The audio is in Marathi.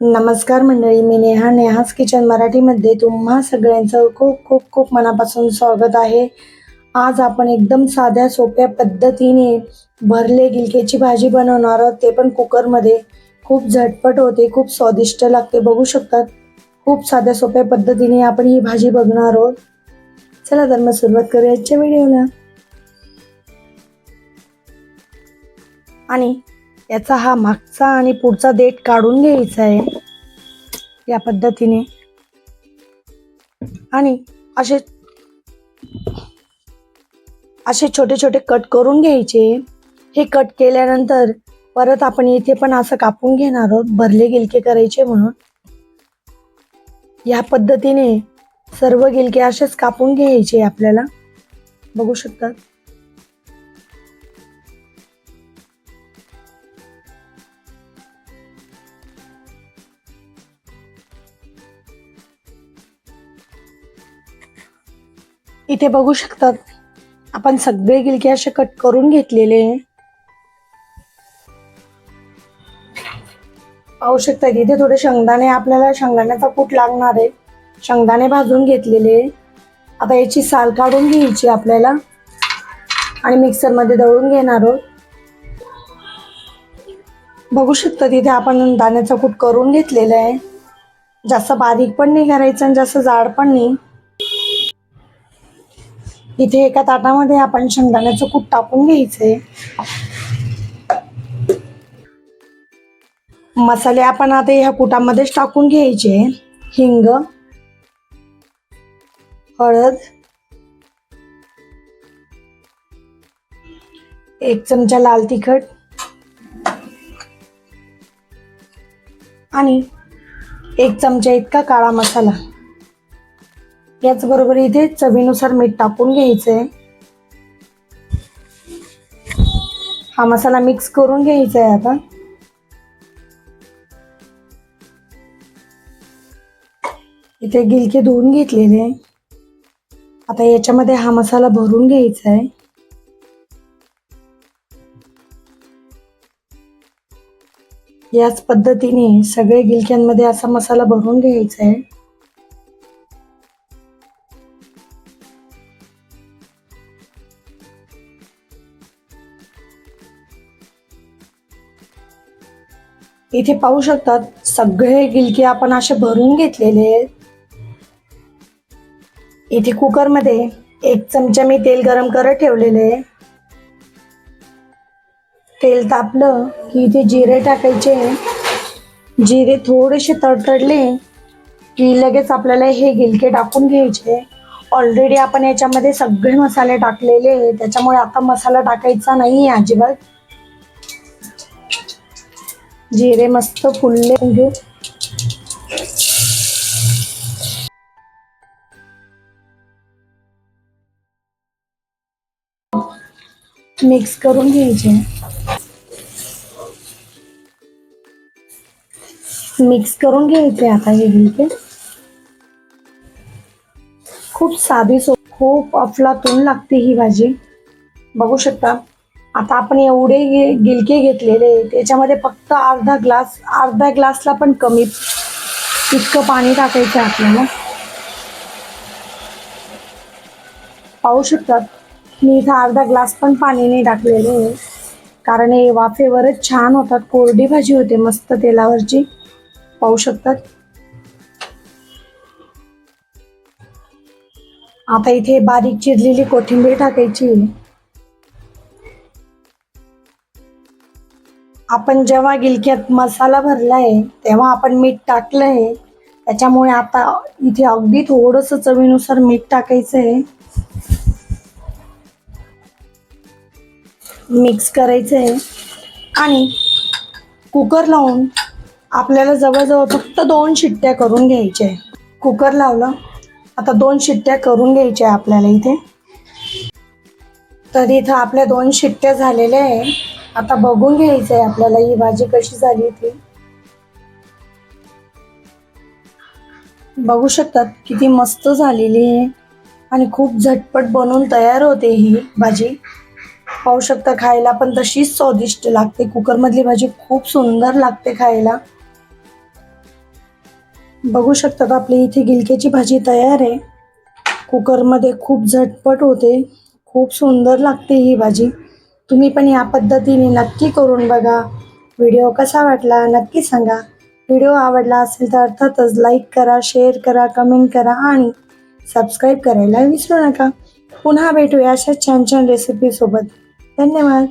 नमस्कार मंडळी मी नेहा. नेहाज किचन मराठीमध्ये तुम्हा सगळ्यांचं खूप खूप खूप मनापासून स्वागत आहे. आज आपण एकदम साध्या सोप्या पद्धतीने भरले गिलकेची भाजी बनवणार आहोत. ते पण कुकरमध्ये. खूप झटपट होते खूप स्वादिष्ट लागते. बघू शकतात खूप साध्या सोप्या पद्धतीने आपण ही भाजी बघणार आहोत. चला तर मग सुरुवात करूया आजच्या व्हिडिओला. आणि याचा हा मागचा आणि पुढचा देठ काढून घ्यायचा आहे. या पद्धतीने. आणि असे असे छोटे छोटे कट करून घ्यायचे. हे कट केल्यानंतर परत आपण इथे पण असं कापून घेणार आहोत. भरले गिलके करायचे म्हणून. या पद्धतीने सर्व गिलके असेच कापून घ्यायचे आपल्याला. बघू शकतात. इथे बघू शकतात. आपण सगळे गिलके असे कट करून घेतलेले. पाहू शकता इथे थोडे शेंगदाणे आपल्याला शेंगदाण्याचा कूट लागणार आहे. शेंगदाणे भाजून घेतलेले. आता याची साल काढून घ्यायची आपल्याला. आणि मिक्सरमध्ये दळून घेणार आहोत. बघू शकता तिथे आपण दाण्याचा कूट करून घेतलेला आहे. जास्त बारीक पण नाही करायचं आणि जास्त जाड पण नाही. इथे एका ताटामध्ये आपण शेंगदाण्याचं कूट टाकून घ्यायचंय मसाले आपण आता ह्या कुटामध्येच टाकून घ्यायचे. हिंग हळद एक चमचा लाल तिखट आणि एक चमचा इतका काळा मसाला. याचबरोबर इथे चवीनुसार मीठ टाकून घ्यायचं आहे हा मसाला मिक्स करून घ्यायचा आहे आता. इथे गिलके धुवून घेतलेले. आता याच्यामध्ये हा मसाला भरून घ्यायचा आहे याच पद्धतीने सगळे गिलक्यांमध्ये असा मसाला भरून घ्यायचा आहे इथे पाहू शकतात सगळे गिलके आपण असे भरून घेतलेले आहेत. इथे कुकरमध्ये एक चमचा मी तेल गरम करत ठेवलेले आहे. तेल तापलं की इथे जिरे टाकायचे. जिरे थोडेसे तडतडले की लगेच आपल्याला हे गिलके टाकून घ्यायचे. ऑलरेडी आपण याच्यामध्ये सगळे मसाले टाकलेले आहे त्याच्यामुळे आता मसाला टाकायचा नाही अजिबात. जिरे मस्त फुलले. घेऊ मिक्स करून घ्यायचे. मिक्स करून घ्यायचे आता हे खूप साधी सो खूप अफलातून लागते ही भाजी. बघू शकता. आता आपण एवढे गिलके घेतलेले त्याच्यामध्ये फक्त अर्धा ग्लास अर्धा ग्लासला पण कमी इतकं पाणी टाकायचं आहे आपल्याला. पाहू शकतात मी इथं अर्धा ग्लास पण पाणी नाही टाकलेलं आहे. कारण हे वाफेवरच छान होतात. कोरडी भाजी होते मस्त तेलावरची. पाहू शकतात. आता इथे बारीक चिरलेली कोथिंबीर टाकायची आपण जेव्हा गिलक्यात मसाला भरलाय तेव्हा आपण मीठ टाकलंय. त्याच्यामुळे आता इथे अगदी थोडस चवीनुसार मीठ टाकायचं आहे मिक्स करायचं आहे आणि कुकर लावून आपल्याला जवळजवळ फक्त दोन शिट्ट्या करून घ्यायच्या आहे कुकर लावलं आता दोन शिट्ट्या करून घ्यायच्या आहे आपल्याला इथे. तर इथं आपल्या दोन शिट्ट्या झालेल्या आहे. आता बघून घ्यायचं आहे आपल्याला ही भाजी कशी झाली ती बघू शकतात किती मस्त झालेली आहे. आणि खूप झटपट बनवून तयार होते ही भाजी. पाहू शकता खायला पण तशीच स्वादिष्ट लागते. कुकरमधली भाजी खूप सुंदर लागते खायला. बघू शकतात आपली इथे गिलक्याची भाजी तयार आहे. कुकरमध्ये खूप झटपट होते. खूप सुंदर लागते ही भाजी. तुम्ही पण या पद्धतीने नक्की करून बघा. व्हिडिओ कसा वाटला नक्की सांगा. व्हिडिओ आवडला असेल तर अर्थातच लाईक करा शेअर करा कमेंट करा आणि सबस्क्राईब करायला विसरू नका. पुन्हा भेटूया अशा छान छान रेसिपीसोबत धन्यवाद.